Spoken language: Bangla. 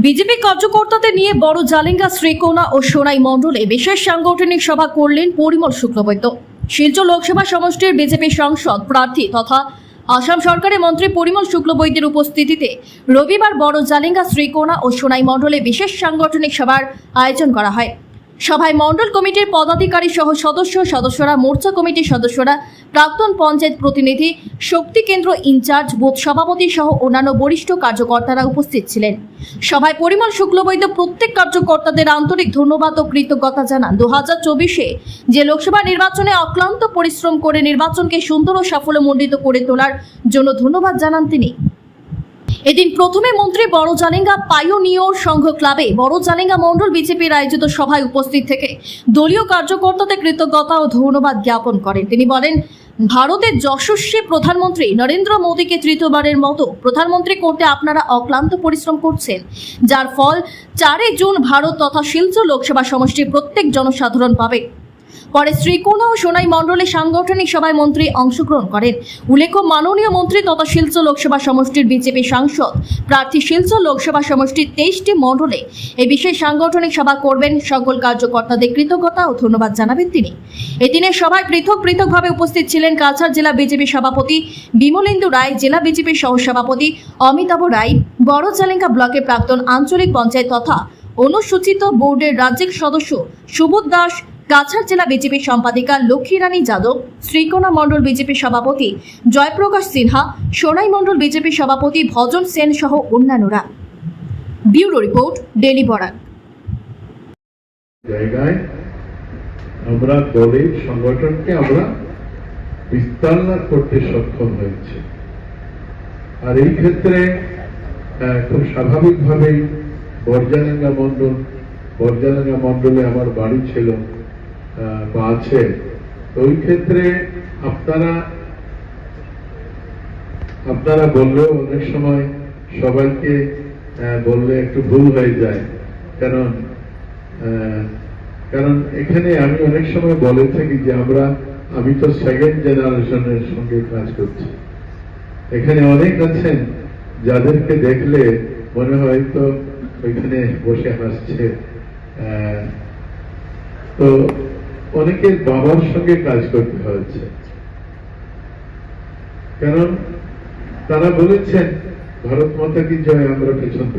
বিজেপি কার্যকর্তাদের নিয়ে বড় জালেঙ্গা শ্রীকোনা ও সোনাই মণ্ডলে বিশেষ সাংগঠনিক সভা করলেন পরিমল শুক্লবৈদ্য। শিলচর লোকসভা সমষ্টির বিজেপি সাংসদ, প্রার্থী তথা আসাম সরকারের মন্ত্রী পরিমল শুক্লবৈদ্যের উপস্থিতিতে রবিবার বড় জালেঙ্গা শ্রীকোনা ও সোনাই মণ্ডলে বিশেষ সাংগঠনিক সভার আয়োজন করা হয়। সভায় মণ্ডল কমিটির পদাধিকারী সহ সদস্য সদস্যরা, মোর্চা কমিটির সদস্যরা, প্রাক্তন পঞ্চায়েত প্রতিনিধি, শক্তি কেন্দ্র ইনচার্জ বোধ সভাপতি সহ অন্যান্য বরিষ্ঠ কার্যকর্তারা উপস্থিত ছিলেন। সভায় পরিমল শুক্লবৈদ্য, প্রত্যেক কার্যকর্তাদের আন্তরিক ধন্যবাদ ও কৃতজ্ঞতা জানান। দু হাজার চব্বিশে যে লোকসভা নির্বাচনে অক্লান্ত পরিশ্রম করে নির্বাচনকে সুন্দর ও সাফল্যমণ্ডিত করে তোলার জন্য ধন্যবাদ জানান তিনি। এদিন প্রথমে মন্ত্রী বড় জালেঙ্গা পাইওনিয়র সংঘ ক্লাবে বড় জালেঙ্গা মণ্ডল বিজেপির আয়োজিত সভায় উপস্থিত থেকে দলীয় কার্যকর্তাদের কৃতজ্ঞতা ও ধন্যবাদ জ্ঞাপন করেন। তিনি বলেন, ভারতের যশস্বী প্রধানমন্ত্রী নরেন্দ্র মোদীকে তৃতীয়বারের মতো প্রধানমন্ত্রী করতে আপনারা অক্লান্ত পরিশ্রম করছেন। যার ফল চারে জুন ভারত তথা শিলচর লোকসভা সমষ্টির প্রত্যেক জনসাধারণ পাবে। পরে শ্রীকোনা ও সোনাই মণ্ডলের সাংগঠনিক সভায় মন্ত্রী অংশগ্রহণ করেন। উল্লেখ্য, মাননীয় মন্ত্রী তথা শিলচর লোকসভা সমষ্টির বিজেপি সাংসদ, প্রার্থী শিলচর লোকসভা সমষ্টির তেইশটি মণ্ডলে এই বিশেষ সাংগঠনিক সভা করবেন সকল কার্যকর্তাদের কৃতজ্ঞতা ও ধন্যবাদ জানাবেন তিনি। এদিনের সভায় পৃথক পৃথকভাবে উপস্থিত ছিলেন কাছাড় জেলা বিজেপি সভাপতি বিমলেন্দু রায়, জেলা বিজেপির সহসভাপতি অমিতাভ রায়, বড় জালেঙ্গা ব্লকের প্রাক্তন আঞ্চলিক পঞ্চায়েত তথা অনুসূচিত বোর্ডের রাজ্যিক সদস্য সুবোধ দাস কাছাড় জেলা বিজেপি সম্পাদিকা লক্ষ্মীরানী যাদব, শ্রীকোনা মণ্ডল বিজেপি সভাপতি জয়প্রকাশ সিনহা, সোনাই মণ্ডল বিজেপি সভাপতি ভজন সেন সহ অন্যান্যরা। Bureau report, daily Barak. জায়গায় আমরা দলের সংগঠনকে আমরা বিস্তার করতে সক্ষম হয়েছে। আর এই ক্ষেত্রে খুব স্বাভাবিকভাবেই বর্জালাঙ্গা মণ্ডল বর্জালাঙ্গা মণ্ডলে আমার বাড়ি ছিল। বা আছে। ওই ক্ষেত্রে আপনারা আপনারা বললেও অনেক সময় সবাইকে বললে একটু ভুল হয়ে যায়। কারণ কারণ এখানে আমি অনেক সময় বলে থাকি যে আমরা, আমি তো সেকেন্ড জেনারেশনের সঙ্গে কাজ করছি। এখানে অনেক আছেন যাদেরকে দেখলে মনে হয় তো ওইখানে বসে হাসছে। তো অনেকের বাবার সঙ্গে কাজ করতে হয়েছে। কারণ তারা বলেছেন, ভারত মাতা কি জয়, আমরা পেছন